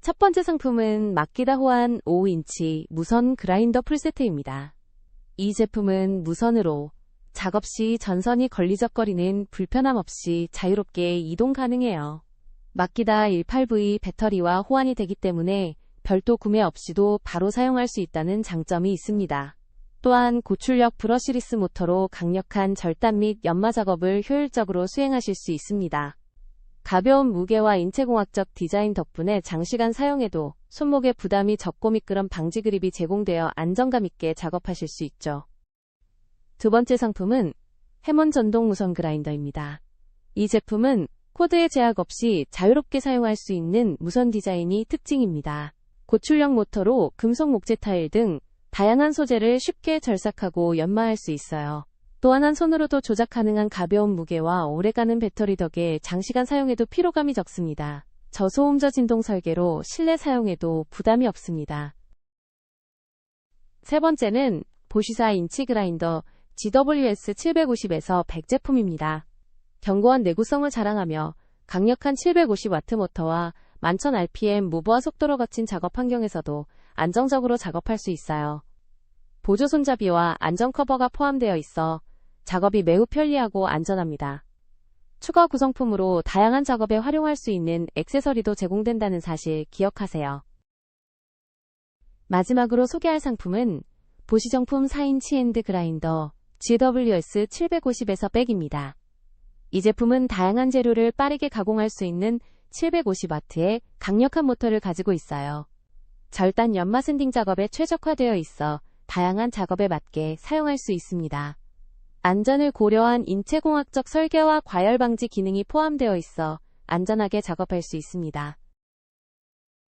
첫 번째 상품은 마키다 호환 5인치 무선 그라인더 풀세트입니다. 이 제품은 무선으로 작업 시 전선이 걸리적거리는 불편함 없이 자유롭게 이동 가능해요. 마키다 18V 배터리와 호환이 되기 때문에 별도 구매 없이도 바로 사용할 수 있다는 장점이 있습니다. 또한 고출력 브러시리스 모터로 강력한 절단 및 연마 작업을 효율적으로 수행하실 수 있습니다. 가벼운 무게와 인체공학적 디자인 덕분에 장시간 사용해도 손목에 부담이 적고 미끄럼 방지 그립이 제공되어 안정감 있게 작업하실 수 있죠. 두 번째 상품은 해몬 전동 무선 그라인더입니다. 이 제품은 코드의 제약 없이 자유롭게 사용할 수 있는 무선 디자인이 특징입니다. 고출력 모터로 금속 목재 타일 등 다양한 소재를 쉽게 절삭하고 연마할 수 있어요. 또한 한 손으로도 조작 가능한 가벼운 무게와 오래가는 배터리 덕에 장시간 사용해도 피로감이 적습니다. 저소음저 진동 설계로 실내 사용에도 부담이 없습니다. 세 번째는 보시사 인치 그라인더 GWS 750에서 100 제품입니다. 견고한 내구성을 자랑하며 강력한 750W 모터와 11,000rpm 무브와 속도로 거친 작업 환경에서도 안정적으로 작업할 수 있어요. 보조 손잡이와 안전 커버가 포함되어 있어 작업이 매우 편리하고 안전합니다. 추가 구성품으로 다양한 작업에 활용할 수 있는 액세서리도 제공된다는 사실 기억하세요. 마지막으로 소개할 상품은 보시정품 4인치 핸드 그라인더 GWS 750에서 백입니다. 이 제품은 다양한 재료를 빠르게 가공할 수 있는 750W의 강력한 모터를 가지고 있어요. 절단 연마 샌딩 작업에 최적화되어 있어 다양한 작업에 맞게 사용할 수 있습니다. 안전을 고려한 인체공학적 설계와 과열 방지 기능이 포함되어 있어 안전하게 작업할 수 있습니다.